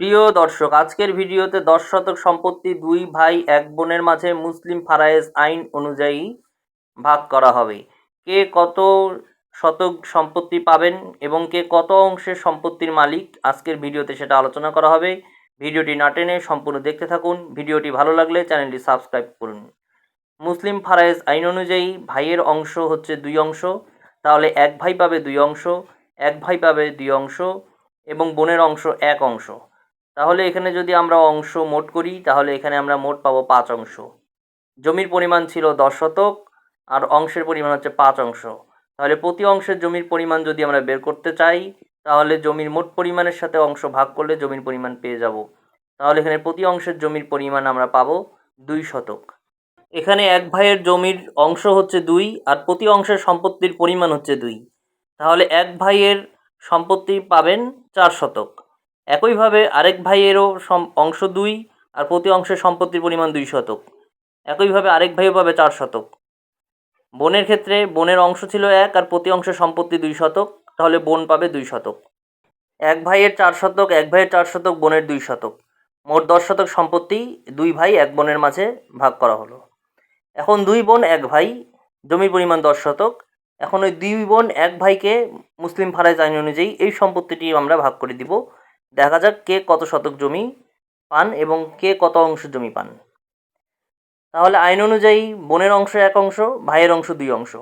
প্রিয় দর্শক, আজকের ভিডিওতে দশ শতক সম্পত্তি দুই ভাই এক বোনের মাঝে মুসলিম ফারায়েজ আইন অনুযায়ী ভাগ করা হবে। কে কত শতক সম্পত্তি পাবেন এবং কে কত অংশের সম্পত্তির মালিক, আজকের ভিডিওতে সেটা আলোচনা করা হবে। ভিডিওটি না টেনে সম্পূর্ণ দেখতে থাকুন। ভিডিওটি ভালো লাগলে চ্যানেলটি সাবস্ক্রাইব করুন। মুসলিম ফারায়েজ আইন অনুযায়ী ভাইয়ের অংশ হচ্ছে দুই অংশ। তাহলে এক ভাই পাবে দুই অংশ, এক ভাই পাবে দুই অংশ এবং বোনের অংশ এক অংশ। তাহলে এখানে যদি আমরা অংশ মোট করি, তাহলে এখানে আমরা মোট পাবো পাঁচ অংশ। জমির পরিমাণ ছিল দশ শতক, আর অংশের পরিমাণ হচ্ছে পাঁচ অংশ। তাহলে প্রতি অংশের জমির পরিমাণ যদি আমরা বের করতে চাই, তাহলে জমির মোট পরিমাণের সাথে অংশ ভাগ করলে জমির পরিমাণ পেয়ে যাব। তাহলে এখানে প্রতি অংশের জমির পরিমাণ আমরা পাবো দুই শতক। এখানে এক ভাইয়ের জমির অংশ হচ্ছে দুই, আর প্রতি অংশের সম্পত্তির পরিমাণ হচ্ছে দুই। তাহলে এক ভাইয়ের সম্পত্তি পাবেন চার শতক। একইভাবে আরেক ভাইয়েরও সম- অংশ দুই আর প্রতি অংশের সম্পত্তির পরিমাণ দুই শতক। একইভাবে আরেক ভাইও পাবে চার শতক। বোনের ক্ষেত্রে বোনের অংশ ছিল এক আর প্রতি অংশের সম্পত্তি দুই শতক, তাহলে বোন পাবে দুই শতক। এক ভাইয়ের চার শতক, এক ভাইয়ের চার শতক, বোনের দুই শতক। মোট দশ শতক সম্পত্তি দুই ভাই এক বোনের মাঝে ভাগ করা হলো। এখন দুই বোন, এক ভাই, জমির পরিমাণ দশ শতক। এখন ওই দুই বোন, এক ভাইকে মুসলিম ফারাইজ আইন অনুযায়ী এই সম্পত্তিটি আমরা ভাগ করে দিব। দেখা যাক কে কত শতক জমি পান এবং কে কত অংশ জমি পান। তাহলে আইন অনুযায়ী বোনের অংশ এক অংশ, ভাইয়ের অংশ দুই অংশ।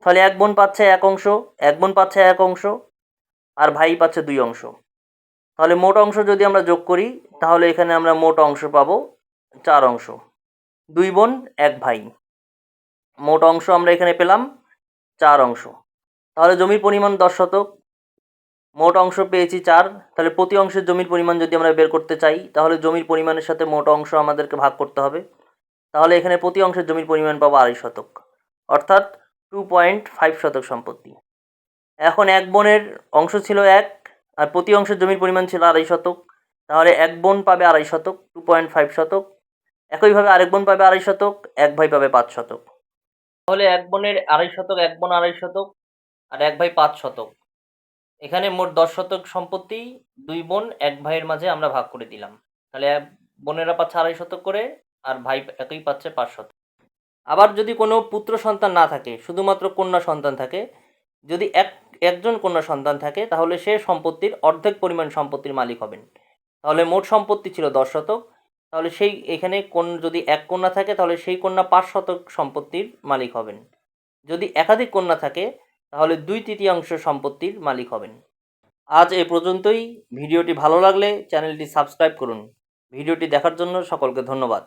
তাহলে এক বোন পাচ্ছে এক অংশ, এক বোন পাচ্ছে এক অংশ, আর ভাই পাচ্ছে দুই অংশ। তাহলে মোট অংশ যদি আমরা যোগ করি, তাহলে এখানে আমরা মোট অংশ পাবো চার অংশ। দুই বোন, এক ভাই। মোট অংশ আমরা এখানে পেলাম চার অংশ। তাহলে জমির পরিমাণ দশ শতক মোট অংশ পেয়েছি চার। তাহলে প্রতি অংশের জমির পরিমাণ যদি আমরা বের করতে চাই, তাহলে জমির পরিমাণের সাথে মোট অংশ আমাদেরকে ভাগ করতে হবে। তাহলে এখানে প্রতি অংশের জমির পরিমাণ পাবো আড়াই শতক। অর্থাৎ টু পয়েন্ট ফাইভ শতক সম্পত্তি। এখন এক বোনের অংশ ছিল এক, আর প্রতি অংশের জমির পরিমাণ ছিল আড়াই শতক। তাহলে এক বোন পাবে আড়াই শতক টু পয়েন্ট ফাইভ শতক। একইভাবে আরেক বোন পাবে আড়াই শতক, এক ভাই পাবে পাঁচ শতক। তাহলে এক বোনের আড়াই শতক, এক বোন আড়াই শতক, আর এক ভাই পাঁচ শতক। এখানে মোট দশ শতক সম্পত্তি দুই বোন, এক ভাইয়ের মাঝে আমরা ভাগ করে দিলাম। তাহলে বোনেরা পাচ্ছে আড়াই শতক করে, আর ভাই একই পাচ্ছে পাঁচ শতক। আবার যদি কোনো পুত্র সন্তান না থাকে, শুধুমাত্র কন্যা সন্তান থাকে, যদি এক, একজন কন্যা সন্তান থাকে, তাহলে সে সম্পত্তির অর্ধেক পরিমাণ সম্পত্তির মালিক হবেন। তাহলে মোট সম্পত্তি ছিল দশ শতক। তাহলে সেই, এখানে কোন, যদি এক কন্যা থাকে, তাহলে সেই কন্যা পাঁচ শতক সম্পত্তির মালিক হবেন। যদি একাধিক কন্যা থাকে তাহলে দুই তৃতীয়াংশ সম্পত্তির মালিক হবেন। আজ এ পর্যন্তই। ভিডিওটি ভালো লাগলে চ্যানেলটি সাবস্ক্রাইব করুন। ভিডিওটি দেখার জন্য সকলকে ধন্যবাদ।